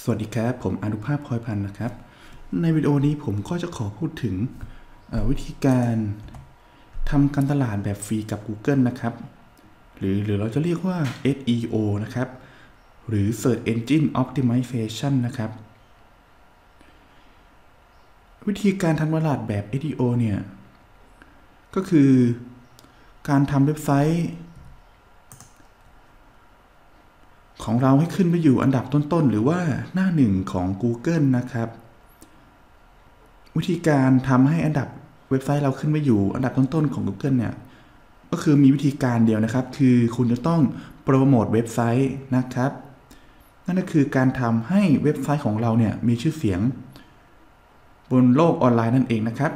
สวัสดีครับ ผมอนุภาพพลอยพันธ์นะครับ ในวิดีโอนี้ผมก็จะขอพูดถึงวิธีการทำการตลาดแบบฟรีกับ Google นะครับ หรือหรือเราจะเรียกว่า SEO นะครับ หรือ Search Engine Optimization นะครับ วิธีการทำตลาดแบบ SEO เนี่ย ก็คือการทำเว็บไซต์ ของเราให้ขึ้นไปอยู่อันดับต้นๆ หรือว่าหน้าหนึ่งของ Google นะครับ วิธีการทำให้อันดับเว็บไซต์เราขึ้นไปอยู่อันดับต้นๆ ของ Google เนี่ย ก็คือมีวิธีการเดียวนะครับ คือคุณจะต้องโปรโมทเว็บไซต์นะครับ นั่นก็คือการทำให้เว็บไซต์ของเราเนี่ยมีชื่อเสียง บนโลกออนไลน์นั่นเองนะครับ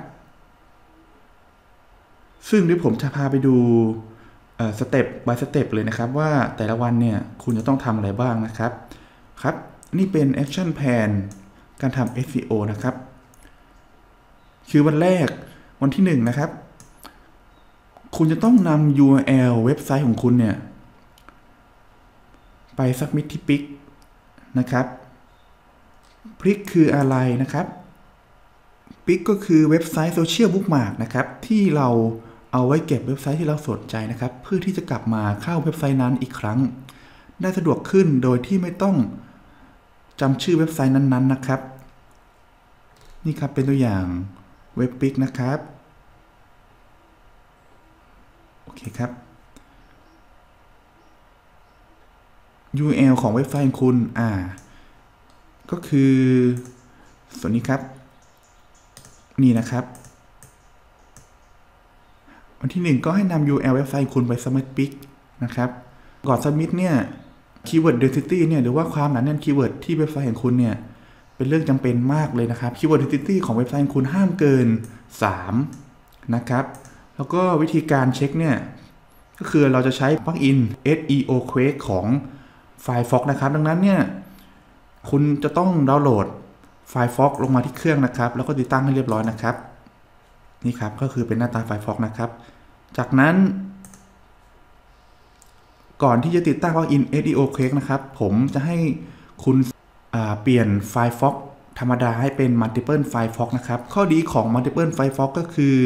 ซึ่งเดี๋ยวผมจะพาไปดู สเต็ป by สเต็ปเลยนะครับว่าแต่ละวันเนี่ยคุณจะต้องทำอะไรบ้างนะครับ ครับ นี่เป็น action plan การทำ SEO นะครับ คือวันแรกวันที่ 1 นะครับ คุณจะต้องนำ URL เว็บไซต์ของคุณเนี่ย ไป submit ที่ Pix นะครับ Pix คืออะไรนะครับ Pix ก็คือเว็บไซต์โซเชียลบุ๊กมาร์กนะครับ ที่เรา เอาไว้เก็บเว็บไซต์ที่เราสนใจนะครับ เพื่อที่จะกลับมาเข้าเว็บไซต์นั้นอีกครั้ง ได้สะดวกขึ้นโดยที่ไม่ต้องจำชื่อเว็บไซต์นั้น ๆ นะครับ นี่ครับเป็นตัวอย่างเว็บปิกนะครับ โอเคครับ URL ของเว็บไซต์ของคุณอ่า ก็คือ ส่วนนี้ครับ นี่นะครับ วันที่ 1 ก็ให้นำ URL เว็บไซต์คุณไป submit pic นะครับ ก่อน submit เนี่ย keyword density เนี่ยหรือว่าความหนาแน่นคีย์เวิร์ดที่เว็บไซต์ของคุณเนี่ยเป็นเรื่องจำเป็นมากเลยนะครับ keyword density ของเว็บไซต์ของคุณห้ามเกิน 3 นะครับ แล้วก็วิธีการเช็คเนี่ยก็คือเราจะใช้ปลั๊กอิน SEO Quake ของ Firefox นะครับ ดังนั้นเนี่ยคุณจะต้องดาวน์โหลด Firefox ลงมาที่เครื่องนะครับ แล้วก็ติดตั้งให้เรียบร้อยนะครับ นี่ครับก็คือเป็นหน้าตา Firefox นะครับ จากนั้น ก่อนที่จะติดตั้งปลั๊กอิน SEO Quake นะครับ ผมจะให้คุณเปลี่ยน Firefox ธรรมดาให้เป็น Multiple Firefox นะครับ ข้อดีของ Multiple Firefox ก็คือ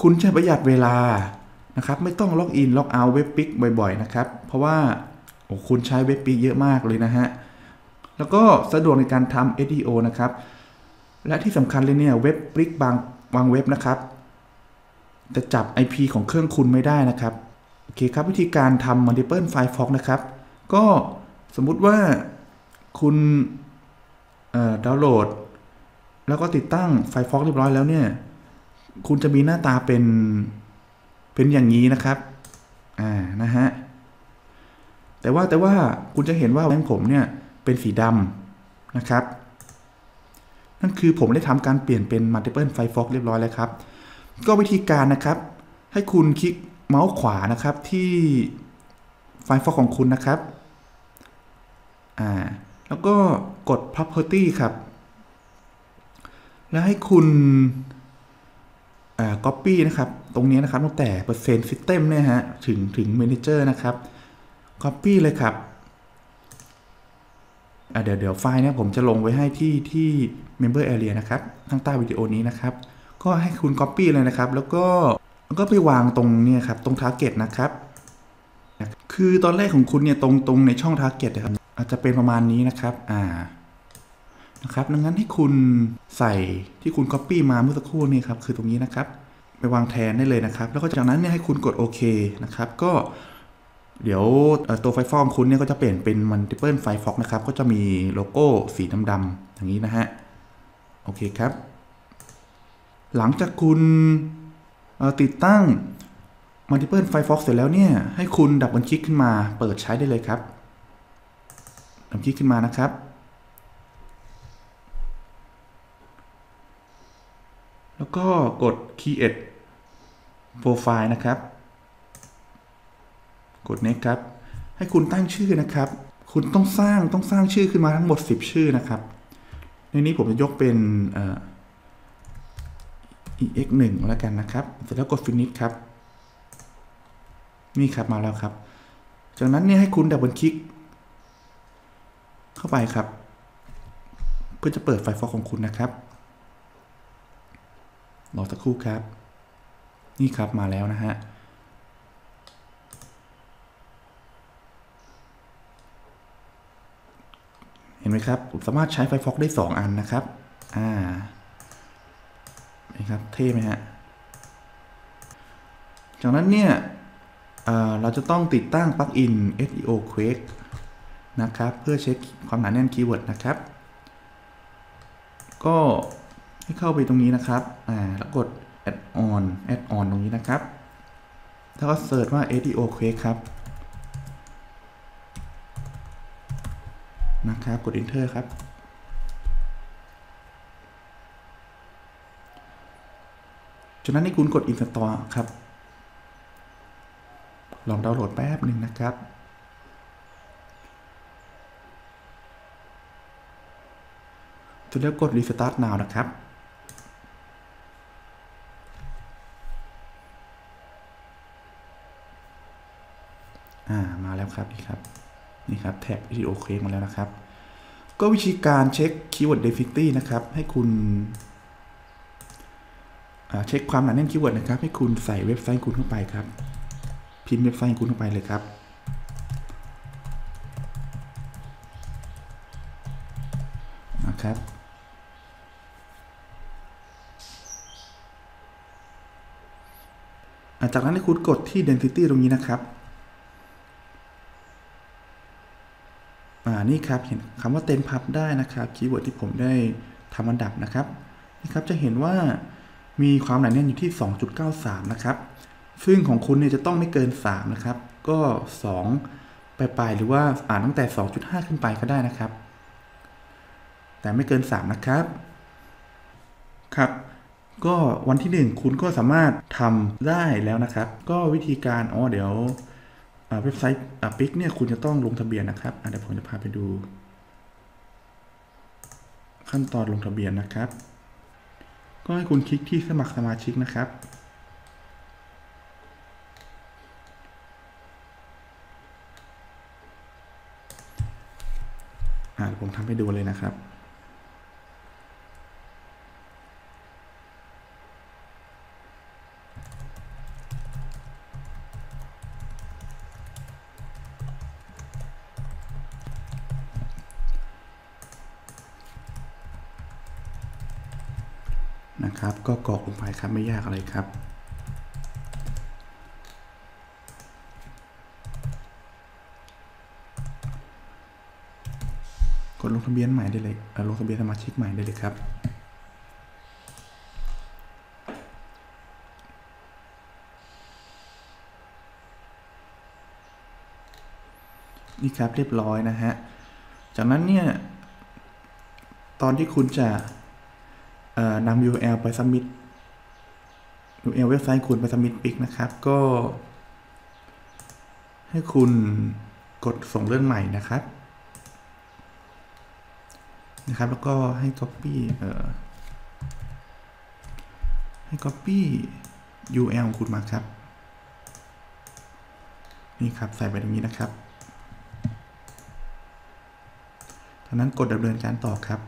คุณจะประหยัดเวลานะครับ ไม่ต้องล็อกอินล็อกเอาท์เว็บปิกบ่อยๆ นะครับ เพราะว่าโอ้คุณใช้เว็บปิกเยอะมากเลยนะฮะ แล้วก็สะดวกในการทำ SEO นะครับ และที่สำคัญเลยเนี่ยเว็บปิกบางบางเว็บนะครับ จะจับ IP ของเครื่องคุณไม่ได้นะครับ โอเคครับวิธีการทำ Multiple Firefox นะครับ ก็สมมุติว่าคุณดาวน์โหลด แล้วก็ติดตั้ง Firefox เรียบร้อยแล้วเนี่ย คุณจะมีหน้าตาเป็น เป็นอย่างนี้นะครับ อ่า นะฮะ แต่ว่าแต่ว่าคุณจะเห็นว่าแบงผมเนี่ย เป็นสีดำนะครับ นั่นคือผมได้ทำการเปลี่ยนเป็น Multiple Firefox เรียบร้อยแล้วครับ ก็วิธีการนะครับ ให้คุณคลิกเมาส์ขวานะครับที่ Firefox ของคุณนะครับอ่าแล้วก็กด property ครับ แล้วให้คุณอ่า copy นะครับ ตรงนี้นะครับตั้งแต่เปอร์เซ็นต์ system เนี่ยฮะถึงถึง manager นะครับ copy เลยครับเดี๋ยวเดี๋ยวไฟล์เนี่ยผมจะลงไว้ให้ที่ที่ member area นะครับ ข้างใต้วิดีโอนี้นะครับ ก็ให้คุณ copy เลยนะครับ แล้วก็ก็ไปวางตรงนี้ครับ ตรง target นะครับ คือตอนแรกของคุณเนี่ยตรงตรงในช่อง target นะครับ อาจจะเป็นประมาณนี้นะครับ อ่า นะครับ ดังนั้นให้คุณใส่ที่คุณ Copy มาเมื่อสักครู่นี้ครับ คือตรงนี้นะครับ ไปวางแทนได้เลยนะครับ แล้วก็จากนั้นเนี่ยให้คุณกดโอเคนะครับ ก็เดี๋ยวตัวไฟฟองคุณเนี่ยก็จะเปลี่ยนเป็น Multiple Firefox นะครับ ก็จะมีโลโก้สีดำๆอย่างนี้นะฮะ โอเคครับ หลังจากคุณติดตั้ง Multiple Firefox เสร็จแล้วเนี่ย ให้คุณดับบิลคลิกขึ้นมาเปิดใช้ได้เลยครับ ดับคลิกขึ้นมานะครับ แล้วก็กด create profile นะครับ กด next ครับ ให้คุณตั้งชื่อนะครับ คุณต้องสร้างต้องสร้างชื่อขึ้นมาทั้งหมด 10 ชื่อนะครับ ในนี้ผมจะยกเป็น ex 1แล้วกันนะครับ เสร็จแล้วกด finish ครับ นี่ครับมาแล้วครับ จากนั้นเนี่ยให้คุณดับเบิลคลิก เข้าไปครับ เพื่อจะเปิดไฟฟอกของคุณนะครับ รอสักครู่ครับ นี่ครับมาแล้วนะฮะเห็นไหมครับผมสามารถใช้ไฟฟอกได้ 2 อันนะครับ อ่า เห็นครับ เท่ไหมฮะ จากนั้นเนี่ยเราจะต้องติดตั้งปลั๊กอิน SEO Quake นะครับ เพื่อเช็คความหนาแน่นคีย์เวิร์ดนะครับ ก็ให้เข้าไปตรงนี้นะครับแล้วกด add on add on ตรงนี้นะครับ แล้วก็เสิร์ชว่า SEO Quake ครับนะครับ กด enter ครับ จากนั้นให้คุณกด install ครับ ลองดาวน์โหลดแป๊บหนึ่งนะครับ จะแล้วกด restart now นะครับมาแล้วครับนี่ครับนี่ครับแท็บ video c l i มาแล้วนะครับ ก็วิธีการเช็ค keyword density นะครับ ให้คุณ เช็คความหนาแน่นคีย์เวิร์ดนะครับ ให้คุณใส่เว็บไซต์คุณเข้าไปครับ พิมพ์เว็บไซต์คุณเข้าไปเลยครับนะครับจากนั้นให้คุณกดที่ density ตรงนี้นะครับอ่านี่ครับเห็นคำว่าเต็มพับได้นะครับคีย์เวิร์ดที่ผมได้ทำอันดับนะครับนี่ครับจะเห็นว่า มีความหนาแน่นอยู่ที่ 2.93 นะครับ ซึ่งของคุณเนี่ยจะต้องไม่เกิน 3 นะครับ ก็2ปลายๆหรือว่าอ่านตั้งแต่ 2.5 ขึ้นไปก็ได้นะครับ แต่ไม่เกิน 3 นะครับ ครับ ก็วันที่ 1 คุณก็สามารถทำได้แล้วนะครับ ก็วิธีการอ๋อเดี๋ยวเว็บไซต์ปิกเนี่ยคุณจะต้องลงทะเบียนนะครับเดี๋ยวผมจะพาไปดู ขั้นตอนลงทะเบียนนะครับ ก็ให้คุณคลิกที่สมัครสมาชิกนะครับอ่าผมทำให้ดูเลยนะครับ นะครับ ก็กรอกลงไปครับไม่ยากอะไรครับกดลงทะเบียนใหม่ได้เลยลงทะเบียนสมาชิกใหม่ได้เลยครับนี่ครับเรียบร้อยนะฮะ จากนั้นเนี่ย ตอนที่คุณจะ นำ URL ไป submit URL เว็บไซต์คุณไป submit ปิกนะครับ ก็ ให้คุณกดส่งเรื่องใหม่นะครับ นะครับ แล้วก็ให้ copy เอ่อให้ copy URL ของคุณมาครับ นี่ครับ ใส่ไปตรงนี้นะครับจากนั้นกดดำเนินการต่อครับ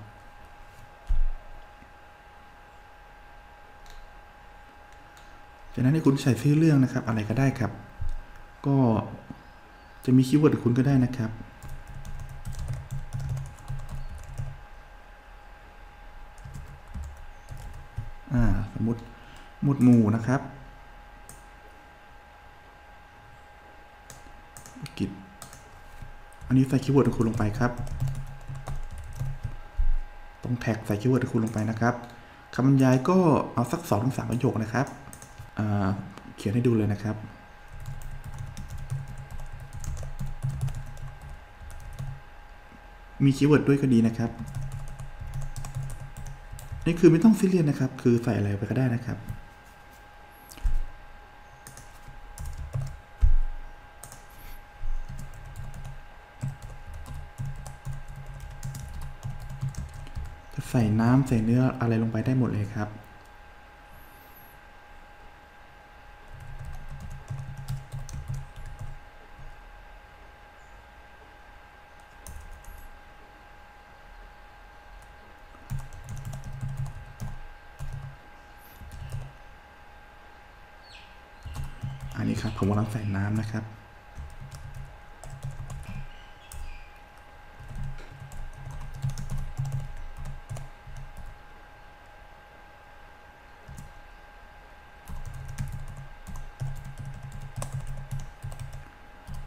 จากนั้นให้คุณใส่ชื่อเรื่องนะครับ อะไรก็ได้ครับ ก็จะมีคีย์เวิร์ดของคุณก็ได้นะครับอ่าสมมติหมวดหมู่นะครับกิจอันนี้ใส่คีย์เวิร์ดของคุณลงไปครับ ตรงแท็กใส่คีย์เวิร์ดของคุณลงไปนะครับคำบรรยายก็เอาสักสองถึงสามประโยคนะครับ เขียนให้ดูเลยนะครับ มีคีย์เวิร์ดด้วยก็ดีนะครับ นี่คือไม่ต้องซีเรียสนะครับ คือใส่อะไรไปก็ได้นะครับจะใส่น้ำใส่เนื้ออะไรลงไปได้หมดเลยครับ นี่ครับ ผมกำลังใส่น้ำนะครับ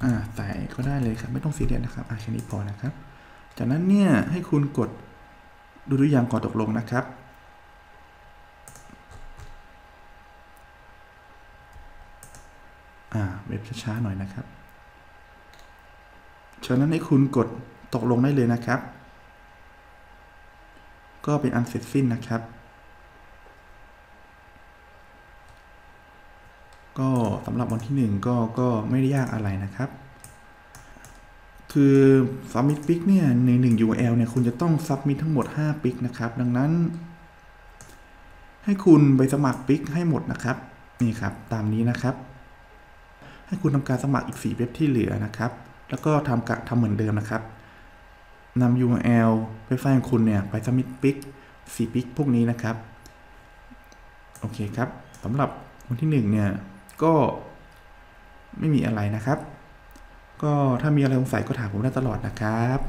อ่า ใส่ก็ได้เลยครับ ไม่ต้องซีเรียสนะครับอ่าแค่นี้พอนะครับ จากนั้นเนี่ย ให้คุณกดดูตัวอย่างก่อนตกลงนะครับ อ่าเว็บ ช้าๆหน่อยนะครับจากนั้นให้คุณกดตกลงได้เลยนะครับ ก็เป็นอันเสร็จสิ้นนะครับ ก็สำหรับวันที่หนึ่งก็ก็ไม่ได้ยากอะไรนะครับ คือ submit pic เนี่ยใน 1 URL เนี่ยคุณจะต้อง submit ทั้งหมด5ปิกนะครับ ดังนั้น ให้คุณไปสมัครปิกให้หมดนะครับ นี่ครับ ตามนี้นะครับ ให้คุณทำการสมัครอีก 4 เว็บที่เหลือนะครับ แล้วก็ทำกะทำเหมือนเดิมนะครับนำ URL เว็บไซต์ของคุณเนี่ยไปสมิธปิกสี่ปิกพวกนี้นะครับ โอเคครับสำหรับวันที่1เนี่ยก็ไม่มีอะไรนะครับ ก็ถ้ามีอะไรสงสัยก็ถามผมได้ตลอดนะครับ